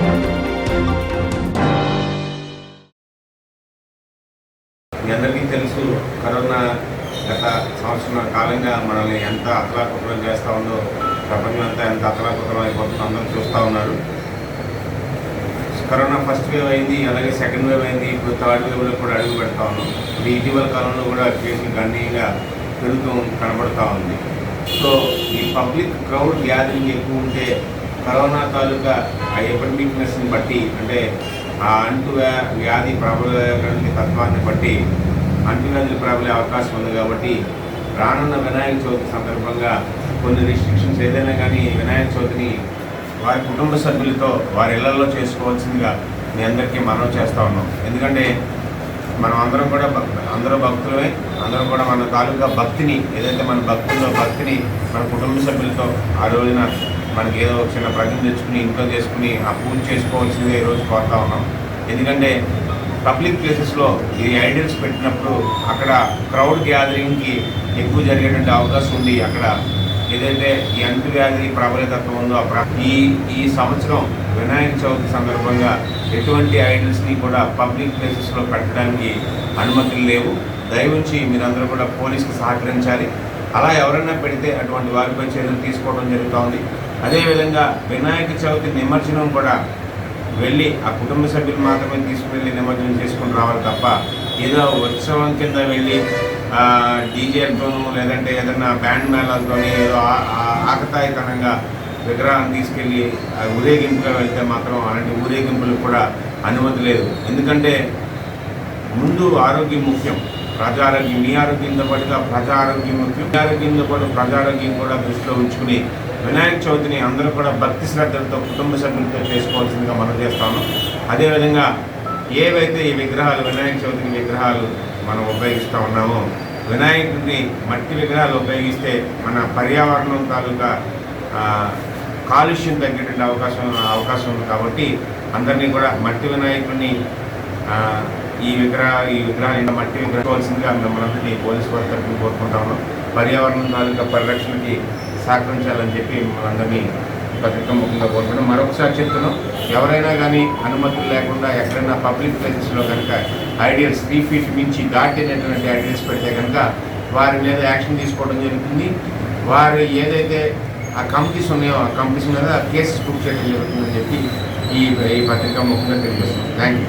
మీ అందరికీ తెలుసు కరోనా గత సంవత్సరం కాలంగా మనల్ని ఎంత అతలాకుతలం చేస్తూ ఉందో ప్రపంచం అంతా ఎంత అతలాకుతలం అయిపోతుందో అందరూ చూస్తూ ఉన్నారు. కరోనా ఫస్ట్ వేవ్ అయింది అలాగే సెకండ్ వేవ్ అయింది ఇప్పుడు థర్డ్ వేవ్లో కూడా అడుగు పెడతా ఉన్నాం. ఇది ఇటీవల కాలంలో కూడా కేసులు గణనీయంగా పెరుగుతూ కనబడుతూ ఉంది. సో ఈ పబ్లిక్ క్రౌడ్ గ్యాదరింగ్ ఎక్కువ ఉంటే కరోనా తాలూకా ఆ ఎపిడమిక్నెస్ని బట్టి అంటే ఆ అంటు వ్యాధి ప్రబలే తత్వాన్ని బట్టి అంటువ్యాధులు ప్రబలే అవకాశం ఉంది కాబట్టి రానున్న వినాయక చవితి సందర్భంగా కొన్ని రిస్ట్రిక్షన్స్ ఏదైనా కానీ వినాయక చవితిని వారి కుటుంబ సభ్యులతో వారి ఇళ్ళలో చేసుకోవాల్సిందిగా మీ అందరికీ మనం చేస్తూ ఉన్నాం. ఎందుకంటే మనం అందరం కూడా అందరూ భక్తులమే. అందరం కూడా మన తాలూకా భక్తిని ఏదైతే మన భక్తుల్లో భక్తిని మన కుటుంబ సభ్యులతో ఆ రోజున మనకి ఏదో ఒక చిన్న ప్రజలు తెచ్చుకుని ఇంట్లో చేసుకుని ఆ పూజ చేసుకోవాల్సిందిగా ఈరోజు కోరుతా ఉన్నాం. ఎందుకంటే పబ్లిక్ ప్లేసెస్లో ఈ ఐడియల్స్ పెట్టినప్పుడు అక్కడ క్రౌడ్ గ్యాదరింగ్కి ఎక్కువ జరిగేటువంటి అవకాశం ఉంది. అక్కడ ఏదైతే ఈ అంటువ్యాధి ప్రబలతత్వం ఉందో ఆ ఈ ఈ సంవత్సరం వినాయక చవితి సందర్భంగా ఎటువంటి ఐడల్స్ని కూడా పబ్లిక్ ప్లేసెస్లో పెట్టడానికి అనుమతులు లేవు. దయవుంచి మీరందరూ కూడా పోలీస్కి సహకరించాలి. అలా ఎవరైనా పెడితే అటువంటి వారిపై చర్యలు తీసుకోవడం జరుగుతోంది. అదేవిధంగా వినాయక చవితి నిమజ్జనం కూడా వెళ్ళి ఆ కుటుంబ సభ్యులు మాత్రమే తీసుకువెళ్ళి నిమజ్జనం చేసుకుని రావాలి తప్ప ఏదో ఉత్సవం కింద వెళ్ళి డీజేలతోనూ లేదంటే ఏదైనా బ్యాండ్ మేళాలతోని ఏదో ఆకతాయితనంగా విగ్రహాన్ని తీసుకెళ్ళి ఆ ఊరేగింపుగా వెళ్తే మాత్రం అలాంటి ఊరేగింపులకు కూడా అనుమతి లేదు. ఎందుకంటే ముందు ఆరోగ్యం ముఖ్యం. ప్రజారోగ్యం మీ ఆరోగ్యంతో పాటుగా ప్రజారోగ్యం ముఖ్యం ఆరోగ్యంతో పాటు ప్రజారోగ్యం కూడా దృష్టిలో ఉంచుకుని వినాయక చవితిని అందరూ కూడా భక్తి శ్రద్ధలతో కుటుంబ సభ్యులతో చేసుకోవాల్సిందిగా మనం చేస్తాము. అదేవిధంగా ఏవైతే ఈ విగ్రహాలు వినాయక చవితికి విగ్రహాలు మనం ఉపయోగిస్తూ ఉన్నామో వినాయకుడిని మట్టి విగ్రహాలు ఉపయోగిస్తే మన పర్యావరణం తాలూకా కాలుష్యం తగ్గేటువంటి అవకాశం అవకాశం ఉంది కాబట్టి అందరినీ కూడా మట్టి వినాయకుడిని ఈ విగ్రహ ఈ విగ్రహాన్ని మట్టి విగ్రహించవలసిందిగా మిమ్మల్ని పోలీస్ వారి తరఫున కోరుకుంటా ఉన్నాం. పర్యావరణం తాలూకా పరిరక్షణకి సహకరించాలని చెప్పి మనందరినీ పత్రిక ముఖ్యంగా కోరుకుంటాం మరొకసారి చెప్తున్నాం ఎవరైనా కానీ అనుమతులు లేకుండా ఎక్కడైనా పబ్లిక్ ప్లేసెస్లో కనుక ఐడియల్స్ త్రీ ఫీట్ మించి దాటినటువంటి ఐడియల్స్ పెడితే కనుక వారి మీద యాక్షన్ తీసుకోవడం జరుగుతుంది. వారు ఏదైతే ఆ కమిటీస్ ఉన్నాయో ఆ కమిటీస్ మీద కేసెస్ బుక్ చేయడం జరుగుతుందని చెప్పి ఈ ఈ పత్రిక ముఖ్యంగా తెలియజేస్తున్నాం. Thank you